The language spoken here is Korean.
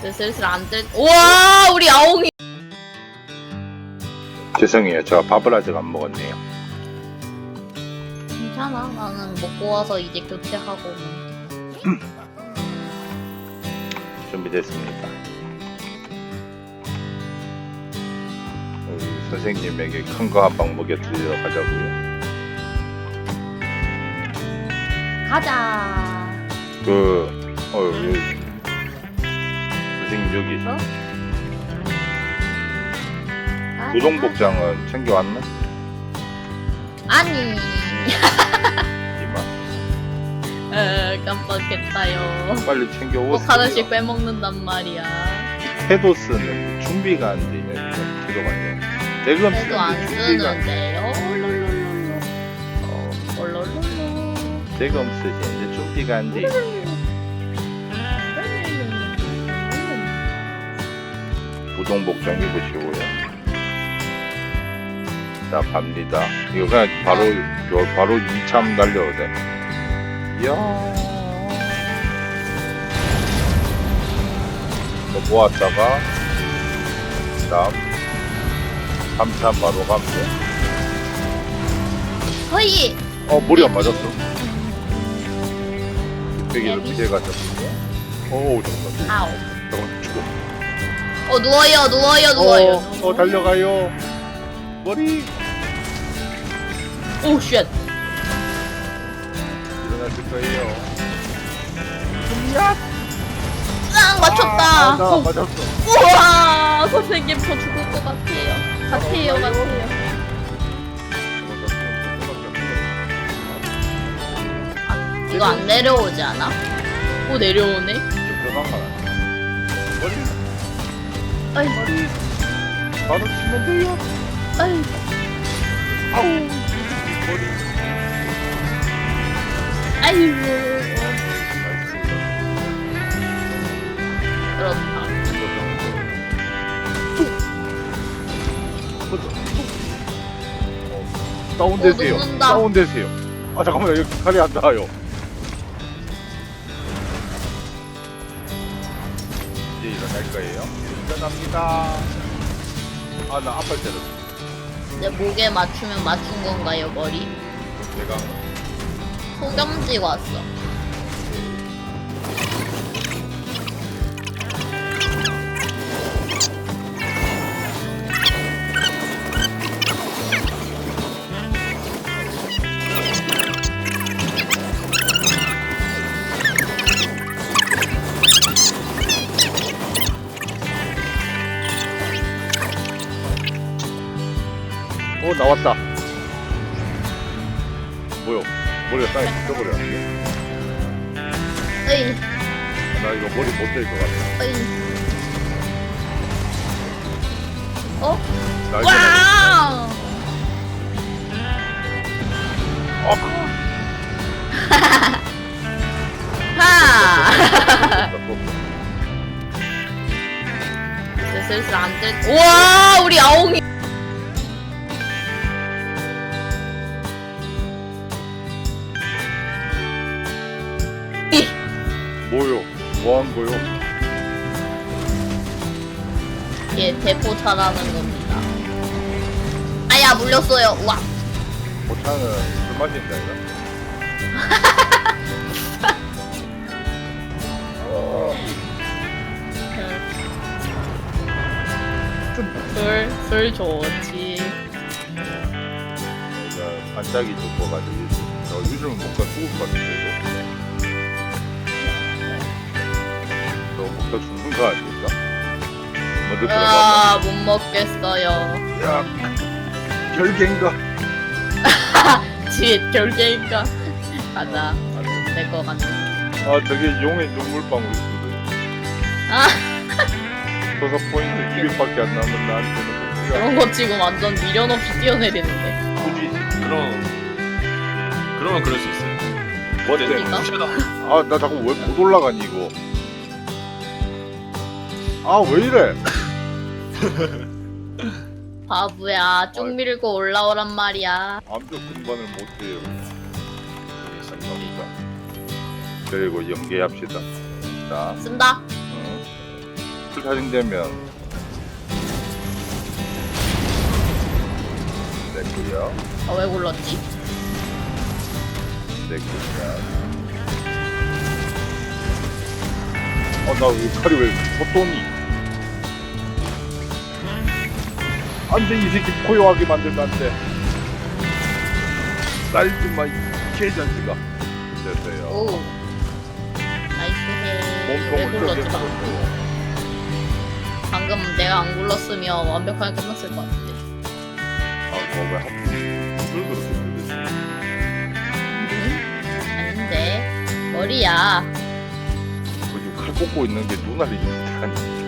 이제 슬슬 안 뜰. 우와 우리 아옹이. 죄송해요. 제가 밥을 아직 안 먹었네요. 괜찮아. 나는 먹고 와서 이제 교체하고. 준비됐습니다. 우리 선생님에게 큰 거 한 방 먹여드리러 가자고요. 가자. 그, 어, 여기, 선생님 여기 어? 노동복장은 챙겨왔나? 아니. 이만. 에 깜빡했다요. 빨리 챙겨오세요. 꼭 하나씩 빼먹는단 말이야. 테도스는 준비가 안돼 테도가요. 대금 해도 안 준비가 쓰는데요. 어, 롤롤롤롤. 대금 쓰시는데 준비가 안 돼. 있는 노동복장 입으시고요. 자 갑니다. 이거 그냥 바로 요 바로 2참 날려도 돼. 이야. 또 모았다가 다음 3참 바로 갑니다. 허이. 어 머리 안 맞았어. 뚝배기를 피해 가셨군요. 어우 잠깐 아우. 잠깐 죽어. 어 누워요 누워요 누워요. 어, 어 달려가요. 머리 오 쉣. 일어나실 거예요. 짱 맞췄다. 아, 나 어, 맞았어. 우와 선생님 저 죽을 것 같아요. 같아요 같아요. 이거 안 내려오지 않아? 오 내려오네. 들어간 건 아니야. 머리 아이 머리. 치면 돼요. 아이. 아우 머리. 아이고. 그렇다. 다운되세요. 어. 다운되세요. 아 잠깐만 여기 칼이 안 닿아요. 이제 일어날 거예요. 일어납니다. 아 나 아플 때는 내 목에 맞추면 맞춘 건가요 머리? 내가 소겸지가 왔어. 어 나왔다. 뭐요? 머리가 땅에 붙어버렸는데. 에이 나 이거 머리 못될것 같아. 에이. 어? 날 와! 어, 하! 이제 슬슬 안 뜰. 우와 우리 아옹이. 뭐요? 뭐한 거요? 얘 대포 차라는 겁니다. 아야 물렸어요. 와. 보타는 술 마신다 이거. 어, 술, 술 좋지. 내가 반짝이 좁아가지고 저 요즘 먹다 죽을 것 같은 너 죽는 거 아닙니까? 먼저 들어가. 아, 못 먹겠어요. 야, 결계인가? 지 결계인가? 가자. 내거 같네. 아, 저게 용의 눈물방울 있거든. 아, 저서 포인트 200밖에 안 남은 나한테는 뭐 그런 거 지금 완전 미련 없이 뛰어내리는데. 굳이 그럼 그러면 그럴 수 있어요. 뭐 때문에? 무시하다. 아, 나 자꾸 왜 못 올라가니 이거? 아, 왜 이래? 바보야, 쭉 밀고 올라오란 말이야. 암벽 등반을 못해요. 감사합니다. 그리고 연계합시다. 자, 쓴다. 어. 풀 살인되면 됐고요 아, 왜 골랐지? 됐고요 어나 칼이 왜 소돈이 안돼 이 새끼 포효하게 만들면 안돼 쌀지마 이 개잔지가 됐어요 오. 나이스 해. 왜 몸통을 골랐지? 뼈게 방금? 방금 내가 안 골랐으면 완벽하게 끝났을 것 같은데. 아, 뭐왜 하필 이걸 그렇게 만드지? 응? 아닌데. 머리야. 그칼 꽂고 있는 게 눈알이 있다니